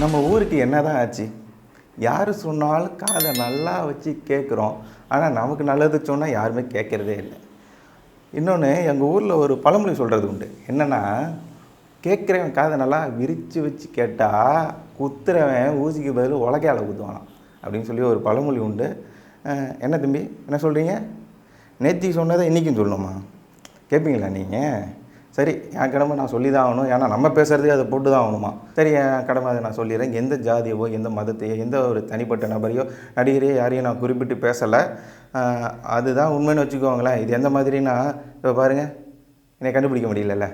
நம்ம ஊருக்கு என்ன தான் ஆச்சு? யார் சொன்னாலும் காதை நல்லா வச்சு கேட்குறோம் ஆனால் நமக்கு நல்லது சொன்னால் யாருமே கேட்குறதே இல்லை. இன்னொன்று எங்கள் ஊரில் ஒரு பழமொழி சொல்கிறது உண்டு. என்னென்னா கேட்குறவன் காதை நல்லா விரித்து வச்சு கேட்டால் குத்துறவன் ஊசிக்கு பதில் உலகையால் குத்துவானாம் அப்படின்னு சொல்லி ஒரு பழமொழி உண்டு. என்ன தம்பி? என்ன சொல்கிறீங்க நேத்தி சொன்னதை இன்றைக்கும் சொல்லணுமா? கேட்பீங்களா நீங்கள் சரி என் கடமை நான் சொல்லி தான் ஆகணும். ஏன்னா நம்ம பேசுகிறதே அதை போட்டு தான் ஆகணுமா? சரி என் கடமை அதை நான் சொல்லிடுறேன். எந்த ஜாதியவோ எந்த மதத்தையோ எந்த ஒரு தனிப்பட்ட நபரையோ நடிகரையோ யாரையும் நான் குறிப்பிட்டு பேசலை. அதுதான் உண்மைன்னு வச்சுக்கோங்களேன். இது எந்த மாதிரினா இப்போ பாருங்கள் என்னை கண்டுபிடிக்க முடியலல்ல.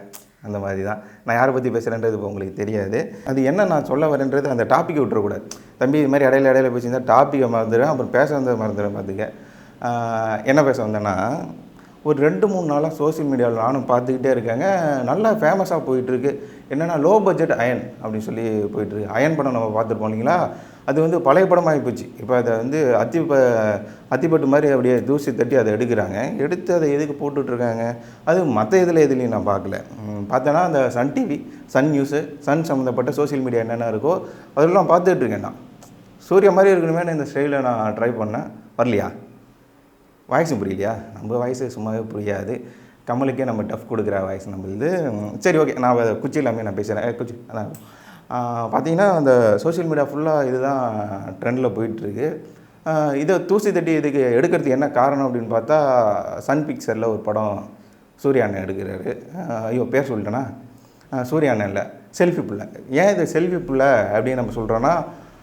அந்த மாதிரி தான் நான் யாரை பற்றி பேசுகிறேன்றது இப்போ உங்களுக்கு தெரியாது. அது என்ன நான் சொல்ல வரேன்றது அந்த டாப்பிக்கை விட்டுறக்கூடாது. தம்பி இது மாதிரி இடையில இடையில பேசியிருந்தா டாப்பிக்கை மறந்துடுவேன். அப்புறம் பேச வந்ததை மறந்துடுவேன் பார்த்துக்க என்ன பேச வந்தேன்னா ஒரு ரெண்டு மூணு நாளாக சோஷியல் மீடியாவில் நானும் பார்த்துக்கிட்டே இருக்கேங்க. நல்லா ஃபேமஸாக போயிட்டுருக்கு. என்னென்னா லோ பட்ஜெட் அயன் அப்படின்னு சொல்லி போயிட்டுருக்கு. அயன் படம் நம்ம பார்த்துருப்போம் இல்லைங்களா? அது வந்து பழைய படமாகி போச்சு. இப்போ அதை வந்து அத்தி ப அத்திப்பட்டு மாதிரி அப்படியே தூசி தட்டி அதை எடுக்கிறாங்க. எடுத்து அதை எதுக்கு போட்டுட்ருக்காங்க? அது மற்ற இதில் எதுலையும் நான் பார்க்கல. பார்த்தேன்னா அந்த Sun TV Sun news Sun சம்மந்தப்பட்ட சோஷியல் மீடியா என்னென்ன இருக்கோ அதெல்லாம் பார்த்துட்ருக்கேன் நான். சூர்யா மாதிரி இருக்கணுமே இந்த ஸ்டைலில் நான் ட்ரை பண்ணேன். வரலையா? வாய்ஸு புரியலையா? நம்ம வாய்ஸு சும்மாவே புரியாது. கமலுக்கே நம்ம டஃப் கொடுக்குற வாய்ஸ் நம்ம இது சரி ஓகே. நான் குச்சி இல்லாமல் நான் பேசுகிறேன் குச்சி அதான் பார்த்தீங்கன்னா அந்த சோஷியல் மீடியா ஃபுல்லாக இதுதான் ட்ரெண்டில் போயிட்டுருக்கு. இதை தூசி தட்டி இதுக்கு எடுக்கிறதுக்கு என்ன காரணம் அப்படின்னு பார்த்தா சன் பிக்சரில் ஒரு படம் சூர்யா அண்ணன் எடுக்கிறாரு. ஐயோ பேர் சொல்லிட்டேன்னா ஆ, சூர்யா அண்ணன் இல்லை செல்ஃபி பிள்ளை. ஏன் இது செல்ஃபி பிள்ளை அப்படின்னு நம்ம சொல்கிறோன்னா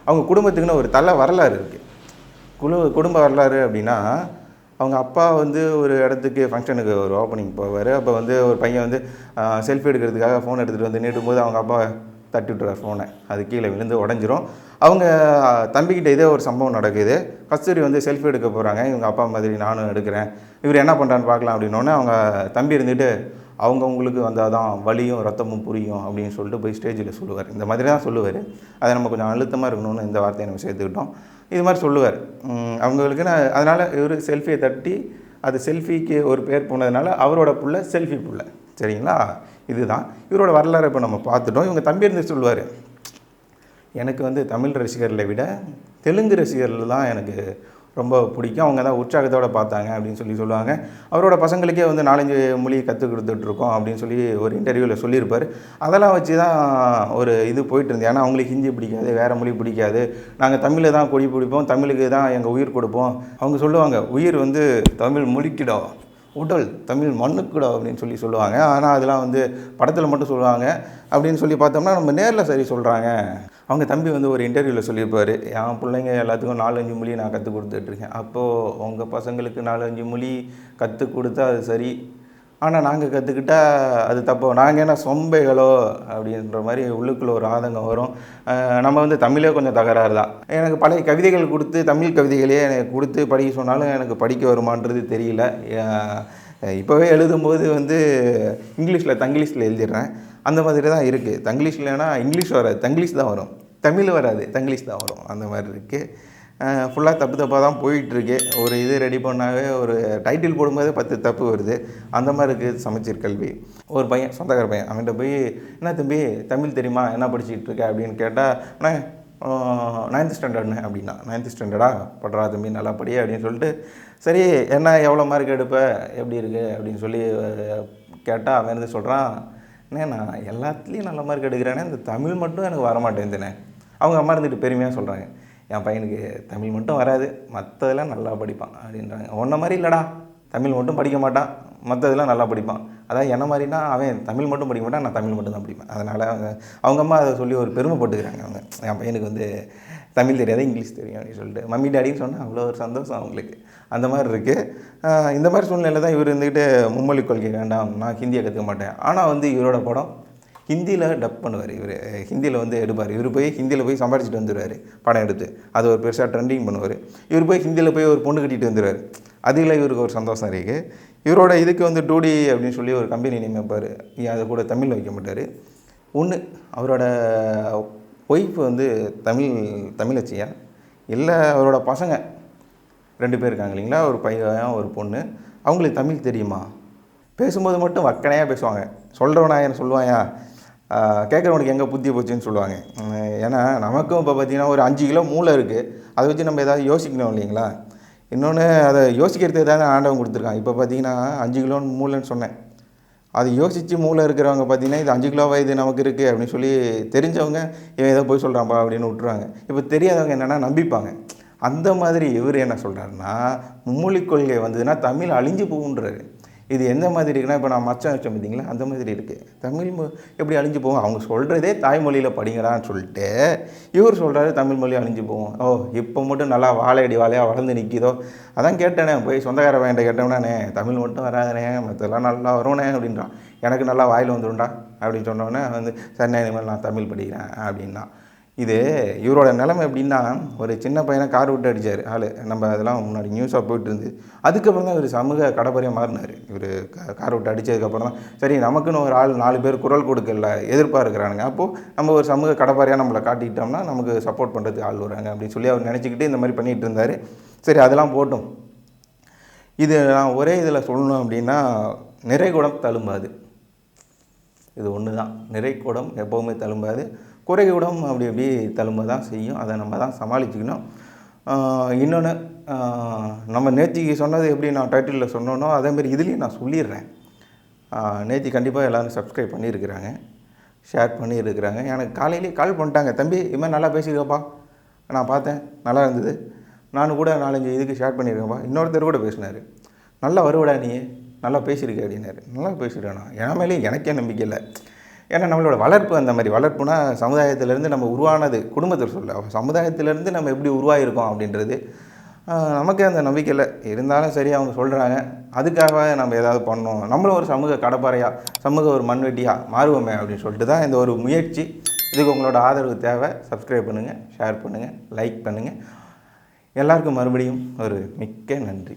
அவங்க குடும்பத்துக்குன்னு ஒரு தலை வரலாறு இருக்குது குழு குடும்ப வரலாறு அப்படின்னா அவங்க அப்பா வந்து ஒரு இடத்துக்கு ஃபங்க்ஷனுக்கு ஒரு ஓப்பனிங் போவார். அப்போ வந்து ஒரு பையன் வந்து செல்ஃபி எடுக்கிறதுக்காக ஃபோன் எடுத்துகிட்டு வந்து நீட்டும் போது அவங்க அப்பா தட்டி விட்டுறார் ஃபோனை அது கீழே விழுந்து உடஞ்சிரும். அவங்க தம்பிக்கிட்ட இதே ஒரு சம்பவம் நடக்குது. கஸ்தூரி வந்து செல்ஃபி எடுக்க போகிறாங்க இவங்க அப்பா மாதிரி நானும் எடுக்கிறேன். இவர் என்ன பண்ணுறான்னு பார்க்கலாம் அப்படின்னோடனே அவங்க தம்பி இருந்துட்டு அவங்கவுங்களுக்கு வந்தால் தான் வலியும் ரத்தமும் புரியும் அப்படின்னு சொல்லிட்டு போய் ஸ்டேஜில் சொல்லுவார். இந்த மாதிரி தான் சொல்லுவார். அதை நம்ம கொஞ்சம் அழுத்தமாக இருக்கணும்னு இந்த வார்த்தையை நம்ம சேர்த்துக்கிட்டோம். இது மாதிரி சொல்லுவார். அவங்களுக்கு நான் அதனால் இவர் செல்ஃபியை தட்டி அது செல்ஃபிக்கு ஒரு பேர் போனதுனால அவரோட புள்ள செல்ஃபி புள்ள. சரிங்களா? இதுதான். இவரோட வரலாறு இப்போ நம்ம பார்த்துட்டோம். இவங்க தம்பி இருந்து சொல்லுவார். எனக்கு வந்து தமிழ் ரசிகர்களை விட தெலுங்கு ரசிகர்கள் தான் எனக்கு ரொம்ப பிடிக்கும். அவங்க தான் உற்சாகத்தோடு பார்த்தாங்க அப்படின்னு சொல்லி சொல்லுவாங்க. அவரோட பசங்களுக்கே வந்து நாலஞ்சு மொழி கற்றுக் கொடுத்துட்ருக்கோம் அப்படின்னு சொல்லி ஒரு இன்டர்வியூவில் சொல்லியிருப்பார். அதெல்லாம் வச்சு தான் ஒரு இது போயிட்டு இருந்தது. ஏன்னா அவங்களுக்கு ஹிந்தி பிடிக்காது வேறு மொழி பிடிக்காது. நாங்கள் தமிழில் தான் கொடி பிடிப்போம் தமிழுக்கு தான் எங்கள் உயிர் கொடுப்போம். அவங்க சொல்லுவாங்க உயிர் வந்து தமிழ் மொழிக்கிடோ உடல் தமிழ் மண்ணுக்குடா அப்படின்னு சொல்லி சொல்லுவாங்க. ஆனால் அதெல்லாம் வந்து படத்தில் மட்டும் சொல்லுவாங்க அப்படின்னு சொல்லி பார்த்தோம்னா நம்ம நேரில் சரி சொல்கிறாங்க அவங்க தம்பி வந்து ஒரு இன்டர்வியூவில் சொல்லியிருப்பார் என் பிள்ளைங்க எல்லாத்துக்கும் நாலஞ்சு மொழி நான் கற்றுக் கொடுத்துட்ருக்கேன் அப்போது உங்கள் பசங்களுக்கு நாலஞ்சு மொழி கற்றுக் கொடுத்தா அது சரி. ஆனால் நாங்கள் கற்றுக்கிட்டா அது தப்போ? நாங்கள் என்ன சொம்பைகளோ? அப்படின்ற மாதிரி உள்ளுக்குள்ளே ஒரு ஆதங்கம் வரும். நம்ம வந்து தமிழே கொஞ்சம் தகராறு தான் எனக்கு பழைய கவிதைகள் கொடுத்து தமிழ் கவிதைகளே எனக்கு கொடுத்து படிக்க சொன்னாலும் எனக்கு படிக்க வருமான்றது தெரியல. இப்போவே எழுதும்போது வந்து இங்கிலீஷில் தங்கிலீஷில் எழுதிடுறேன். அந்த மாதிரி தான் இருக்குது தங்கிலீஷ்லனா இங்கிலீஷ் வராது. தங்கிலீஷ் தான் வரும். தமிழ் வராது. தங்கிலீஷ் தான் வரும். அந்த மாதிரி இருக்குது ஃபுல்லாக தப்பு தப்பாக தான் போயிட்டுருக்கு. ஒரு இது ரெடி பண்ணாவே ஒரு டைட்டில் போடும்போதே பத்து தப்பு வருது. அந்த மாதிரி இருக்குது சமச்சீர் கல்வி. ஒரு பையன் சொந்தக்கார பையன் அவன்கிட்ட போய் என்ன தம்பி தமிழ் தெரியுமா? என்ன படிச்சுட்டு இருக்க? அப்படின்னு கேட்டால் அண்ணே நைன்த் ஸ்டாண்டர்ட்னு அப்படின்னா. நைன்த் ஸ்டாண்டர்டா படுறா தம்பி நல்லா படி அப்படின்னு சொல்லிட்டு சரி என்ன எவ்வளோ மார்க் எடுப்ப? எப்படி இருக்குது அப்படின்னு சொல்லி கேட்டால் அவன் இருந்து சொல்கிறான் அண்ணே நான் எல்லாத்துலேயும் நல்ல மார்க் எடுக்கிறேனே இந்த தமிழ் மட்டும் எனக்கு வர அவங்க அம்மா இருந்துட்டு பெருமையாக சொல்கிறாங்க என் பையனுக்கு தமிழ் மட்டும் வராது மற்றதெல்லாம் நல்லா படிப்பான் அப்படின்றாங்க. உன்ன மாதிரி இல்லைடா தமிழ் மட்டும் படிக்க மாட்டான் மற்றதெல்லாம் நல்லா படிப்பான். அதான் என்ன மாதிரினா அவன் தமிழ் மட்டும் படிக்க மாட்டான் நான் தமிழ் மட்டும் தான் படிப்பேன். அதனால் அவங்க அவங்க அம்மா அதை சொல்லி ஒரு பெருமைப்பட்டுக்கிறாங்க அவங்க. என் பையனுக்கு வந்து தமிழ் தெரியாது இங்கிலீஷ் தெரியும் அப்படின்னு சொல்லிட்டு. மம்மி டாடின்னு சொன்னால் அவ்வளோ ஒரு சந்தோஷம் அவங்களுக்கு. அந்த மாதிரி இருக்குது இந்த மாதிரி சூழ்நிலையில் தான் இவர் இருந்துக்கிட்டு மும்மொழி கொள்கை வேண்டாம் நான் ஹிந்தியை கற்றுக்க மாட்டேன். ஆனால் வந்து இவரோட படம் ஹிந்தியில் டப் பண்ணுவார் இவர். ஹிந்தியில் வந்து எடுப்பார். இவர் போய் ஹிந்தியில் போய் சம்பாரிச்சிட்டு வந்துடுவார் படம் எடுத்து. அது ஒரு பெருசாக ட்ரெண்டிங் பண்ணுவார். இவர் போய் ஹிந்தியில் போய் ஒரு பொண்ணு கட்டிட்டு வந்துடுவார் அதில் இவருக்கு ஒரு சந்தோஷம் இருக்குது இவரோட இதுக்கு வந்து டூடி அப்படின்னு சொல்லி ஒரு கம்பெனி நியமிப்பார் அதை கூட தமிழில் வைக்க மாட்டார். ஒன்று அவரோட ஒய்ஃப் வந்து தமிழ் தமிழச்சியா? இல்லை அவரோட பசங்க ரெண்டு பேர் இருக்காங்க இல்லைங்களா? ஒரு பையன் ஒரு பொண்ணு. அவங்களுக்கு தமிழ் தெரியுமா? பேசும்போது மட்டும் வக்கனையாக பேசுவாங்க. சொல்கிறவனா என்ன சொல்லுவாயா கேட்குறவனுக்கு எங்கே புத்தி போச்சுன்னு சொல்லுவாங்க. ஏன்னா நமக்கும் இப்போ பார்த்தீங்கன்னா ஒரு அஞ்சு கிலோ மூளை இருக்குது அதை வச்சு நம்ம ஏதாவது யோசிக்கணும் இல்லைங்களா? இன்னொன்று அதை யோசிக்கிறதுக்கு எதாவது ஆண்டவன் கொடுத்துருக்கான். இப்போ பார்த்தீங்கன்னா அஞ்சு கிலோன்னு மூளைன்னு சொன்னேன். அது யோசித்து மூளை இருக்கிறவங்க பார்த்தீங்கன்னா இது அஞ்சு கிலோவாக இது நமக்கு இருக்குது அப்படின்னு சொல்லி தெரிஞ்சவங்க இவன் ஏதோ போய் சொல்கிறான்ப்பா அப்படின்னு விட்டுருவாங்க. இப்போ தெரியாதவங்க என்னென்னா நம்பிப்பாங்க. அந்த மாதிரி இவர் என்ன சொல்கிறாருன்னா மும்மொழி கொள்கை வந்ததுன்னா தமிழ் அழிஞ்சு போகுன்றாரு இது எந்த மாதிரி இருக்குன்னா இப்போ நான் மச்சம் வச்சோம் பார்த்தீங்களா அந்த மாதிரி இருக்குது தமிழ் மொ எப்படி அழிஞ்சு போகும்? அவங்க சொல்கிறதே தாய்மொழியில் படிங்கடான்னு சொல்லிட்டு இவர் சொல்கிறாரு தமிழ் மொழி அழிஞ்சு போகும். ஓ இப்போ மட்டும் நல்லா வாழையடி வாழையாக வளர்ந்து நிற்கிதோ அதான் கேட்டேனே போய் சொந்தக்கார வேண்ட கேட்டோம்னாண்ணே தமிழ் மட்டும் வராதனே மற்றெல்லாம் நல்லா வரும்னே அப்படின்றான். எனக்கு நல்லா வாயில் வந்துடும்டா அப்படின்னு சொன்னோடனே வந்து சரி இனிமேல் நான் தமிழ் படிக்கிறேன் அப்படின்னா. இது இவரோட நிலைமை எப்படின்னா ஒரு சின்ன பையனை கார் விட்டு அடித்தார் ஆள். நம்ம அதெல்லாம் முன்னாடி நியூஸாக போயிட்டு இருந்து அதுக்கப்புறம் தான் இவர் சமூக கடப்பறையாக மாறினார். இவர் கார் விட்டு அடித்ததுக்கப்புறம் தான். சரி நமக்குன்னு ஒரு ஆள் நாலு பேர் குரல் கொடுக்கல எதிர்பார்க்குறானுங்க. அப்போது நம்ம ஒரு சமூக கடப்பறையாக நம்மளை காட்டிக்கிட்டோம்னா நமக்கு சப்போர்ட் பண்ணுறதுக்கு ஆள் வராங்க அப்படின்னு சொல்லி அவர் நினச்சிக்கிட்டு இந்த மாதிரி பண்ணிகிட்டு இருந்தார். சரி அதெல்லாம் போட்டும். இது நான் ஒரே இதில் சொல்லணும் அப்படின்னா நிறைகுடம் தழும்பாது. இது ஒன்று தான். நிறைக்கூடம் எப்போவுமே தழும்பாது. குறைகூடம் அப்படி இப்படி தழும்ப தான் செய்யும். அதை நம்ம தான் சமாளிச்சுக்கணும். இன்னொன்று நம்ம நேத்திக்கு சொன்னது எப்படி நான் டைட்டிலில் சொன்னோன்னோ அதேமாரி இதுலேயும் நான் சொல்லிடுறேன். நேத்தி கண்டிப்பாக எல்லோரும் சப்ஸ்கிரைப் பண்ணியிருக்கிறாங்க. ஷேர் பண்ணியிருக்கிறாங்க. எனக்கு காலையிலேயே கால் பண்ணிட்டாங்க. தம்பி இதுமாதிரி நல்லா பேசியிருக்கப்பா. நான் பார்த்தேன். நல்லா இருந்தது. நானும் கூட நாலஞ்சு இதுக்கு ஷேர் பண்ணியிருக்கேன்ப்பா. இன்னொருத்தர் கூட பேசினார். நல்லா வருவடா நீ. நல்லா பேசியிருக்கு அப்படின்னாரு. நல்லா பேசியிருக்கேண்ணா என் மேலேயும் எனக்கே நம்பிக்கை இல்லை. ஏன்னா நம்மளோட வளர்ப்பு அந்த மாதிரி. வளர்ப்புனா சமுதாயத்திலேருந்து நம்ம உருவானது குடும்பத்தில் சொல்ல. சமுதாயத்திலேருந்து நம்ம எப்படி உருவாகிருக்கோம் அப்படின்றது நமக்கே அந்த நம்பிக்கை இல்லை. இருந்தாலும் சரி அவங்க சொல்கிறாங்க அதுக்காக நம்ம ஏதாவது பண்ணோம் நம்மளும் ஒரு சமூக கடப்பாறையாக சமூக ஒரு மண்வெட்டியாக மாறுவோமே அப்படின்னு சொல்லிட்டு தான் இந்த ஒரு முயற்சி. இதுக்கு உங்களோட ஆதரவு தேவை. சப்ஸ்கிரைப் பண்ணுங்கள் ஷேர் பண்ணுங்கள் லைக் பண்ணுங்கள் எல்லாருக்கும் மறுபடியும் ஒரு மிக்க நன்றி.